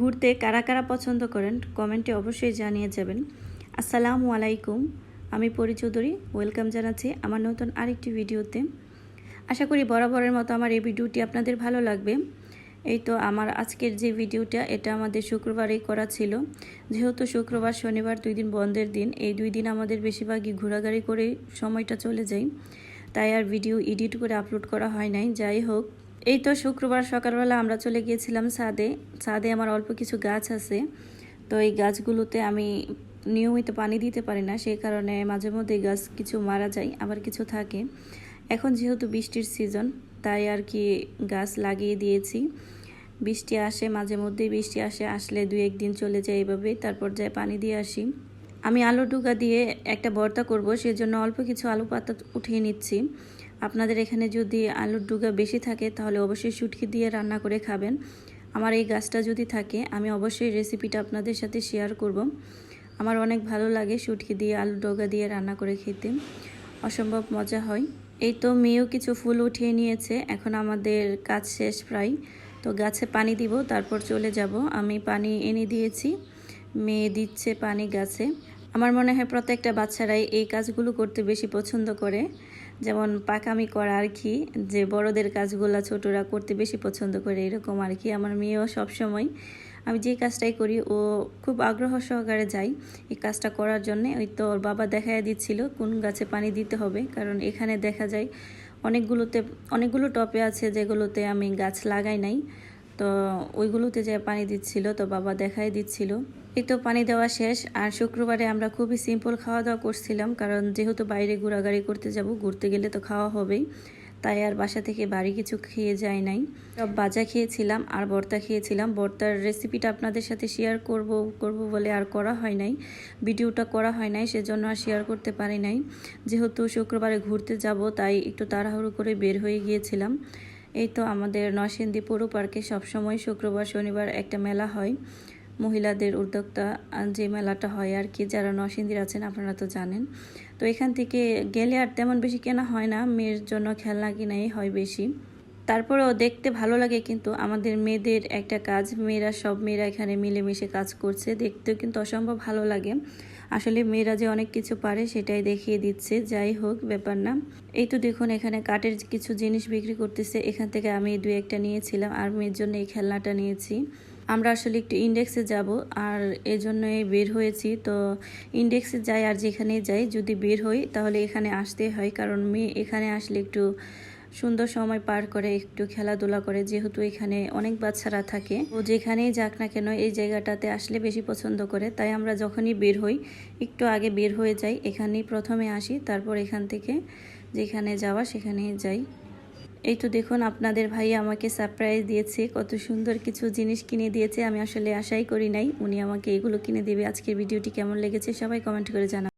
ঘুরতে কারা কারা পছন্দ করেন, কমেন্টে অবশ্যই জানিয়ে যাবেন। আসসালামু আলাইকুম, আমি পরি চৌধুরী, ওয়েলকাম জানাচ্ছি আমার নতুন আরেকটি ভিডিওতে। আশা করি বরাবরের মতো আমার এই ভিডিওটি আপনাদের ভালো লাগবে। এই তো আমার আজকের যে ভিডিওটা, এটা আমাদের শুক্রবারেই করা ছিল। যেহেতু শুক্রবার, শনিবার দুই দিন বন্ধের দিন, এই দুই দিন আমাদের বেশিরভাগই ঘোরাঘুরি করে সময়টা চলে যায়। তাই আর ভিডিও এডিট করে আপলোড করা হয় নাই। যাই হোক এই তো শুক্রবার সকালবেলা আমরা চলে গিয়েছিলাম ছাদে। ছাদে আমার অল্প কিছু গাছ আছে। তো এই গাছগুলোতে আমি নিয়মিত পানি দিতে পারি না সেই কারণে মাঝে মধ্যে গাছ কিছু মারা যায়, আবার কিছু থাকে। এখন যেহেতু বৃষ্টির সিজন, তাই আর কি গাছ লাগিয়ে দিয়েছি। বৃষ্টি আসে, মাঝে মধ্যেই বৃষ্টি আসে, আসলে দুই একদিন চলে যায় এভাবে, তারপর যায় পানি দিয়ে আসি। আমি আলু ডুগা দিয়ে একটা ভর্তা করব, সেজন্য অল্প কিছু আলু পাতা উঠিয়ে নিচ্ছি। আপনাদের এখানে যদি আলুর ডুগা বেশি থাকে, তাহলে অবশ্যই শুটকি দিয়ে রান্না করে খাবেন। আমার এই গাছটা যদি থাকে, আমি অবশ্যই রেসিপিটা আপনাদের সাথে শেয়ার করব। আমার অনেক ভালো লাগে শুটকি দিয়ে, আলুর ডগা দিয়ে রান্না করে খেতে। অসম্ভব মজা হয়। এই তো মেয়েও কিছু ফুল উঠিয়ে নিয়েছে। এখন আমাদের কাজ শেষ প্রায়। তো গাছে পানি দিব, তারপর চলে যাব। আমি পানি এনে দিয়েছি। মেয়ে দিচ্ছে পানি গাছে। আমার মনে হয় প্রত্যেকটা বাচ্চারাই এই কাজগুলো করতে বেশি পছন্দ করে। যেমন পাকামি করা আর কি, যে বড়দের কাজগুলো ছোটরা করতে বেশি পছন্দ করে এরকম আর কি। আমার মেয়েও সবসময় আমি যে কাজটাই করি, ও খুব আগ্রহ সহকারে যাই এই কাজটা করার জন্যে। ওই তো ওর বাবা দেখাই দিচ্ছিল, কোন গাছে পানি দিতে হবে, কারণ এখানে দেখা যায় অনেকগুলোতে, অনেকগুলো টপে আছে যেগুলোতে আমি গাছ লাগাই নাই। তো ওইগুলোতে যে পানি দিচ্ছিল, তো বাবা দেখাই দিচ্ছিল। এই তো পানি দেওয়া শেষ, আর শুক্রবারে আমরা খুবই সিম্পল খাওয়া দাওয়া করছিলাম, কারণ যেহেতু বাইরে ঘোরাঘুরি করতে যাব, ঘুরতে গেলে তো খাওয়া হবেই। তাই আর বাসা থেকে বাড়ি কিছু খেয়ে যায় নাই। সব বাজা খেয়েছিলাম আর ভর্তা খেয়েছিলাম। ভর্তার রেসিপিটা আপনাদের সাথে শেয়ার করব করব বলে আর করা হয় নাই। ভিডিওটা করা হয় নাই, সেজন্য আর শেয়ার করতে পারি নাই। যেহেতু শুক্রবারে ঘুরতে যাব, তাই একটু তাড়াহুড়ো করে বের হয়ে গিয়েছিলাম। এই তো আমাদের নরসিংদী পৌর পার্কে সবসময় শুক্রবার, শনিবার একটা মেলা হয়। মহিলাদের উদ্যোক্তা যে মেলাটা হয় আর কি, যারা নরসিংদীর আছেন আপনারা তো জানেন। তো এখান থেকে গেলে আর তেমন বেশি কেনা হয় না, মেয়ের জন্য খেলনা কিনাই হয় বেশি। তারপরেও দেখতে ভালো লাগে কিন্তু আমাদের মেয়েদের একটা কাজ, মেয়েরা সব মেয়েরা এখানে মিলেমিশে কাজ করছে, দেখতেও কিন্তু অসম্ভব ভালো লাগে। আসলে মেয়েরা যে অনেক কিছু পারে সেটাই দেখিয়ে দিচ্ছে, যাই হোক ব্যাপার না। এই তো দেখুন এখানে কাঠের কিছু জিনিস বিক্রি করতেছে, এখান থেকে আমি দু একটা নিয়েছিলাম, আর মেয়ের জন্য এই খেলনাটা নিয়েছি। আমরা আসলে একটু ইন্ডেক্সে যাব, আর এজন্যই বের হয়েছি, তো ইন্ডেক্সে যাই আর যেখানে যাই, যদি বের হই তাহলে এখানে আসতে হয়, কারণ মেয়ে এখানে আসলে একটু সুন্দর সময় পার করে একটু খেলাধুলা করে, যেহেতু এখানে অনেক বাচ্চারা থাকে। ও যেখানেই যাক না কেন, এই জায়গাটাতে আসলে বেশি পছন্দ করে। তাই আমরা যখনই বের হই, একটু আগে বের হয়ে যাই, এখানেই প্রথমে আসি, তারপর এখান থেকে যেখানে যাওয়া সেখানেই যাই। এই তো দেখুন, আপনাদের ভাই আমাকে সারপ্রাইজ দিয়েছে, কত সুন্দর কিছু জিনিস কিনে দিয়েছে, আমি আসলে আশাই করি নাই, উনি আমাকে এগুলো কিনে দেবে। আজকের ভিডিওটি কেমন লেগেছে সবাই কমেন্ট করে জানা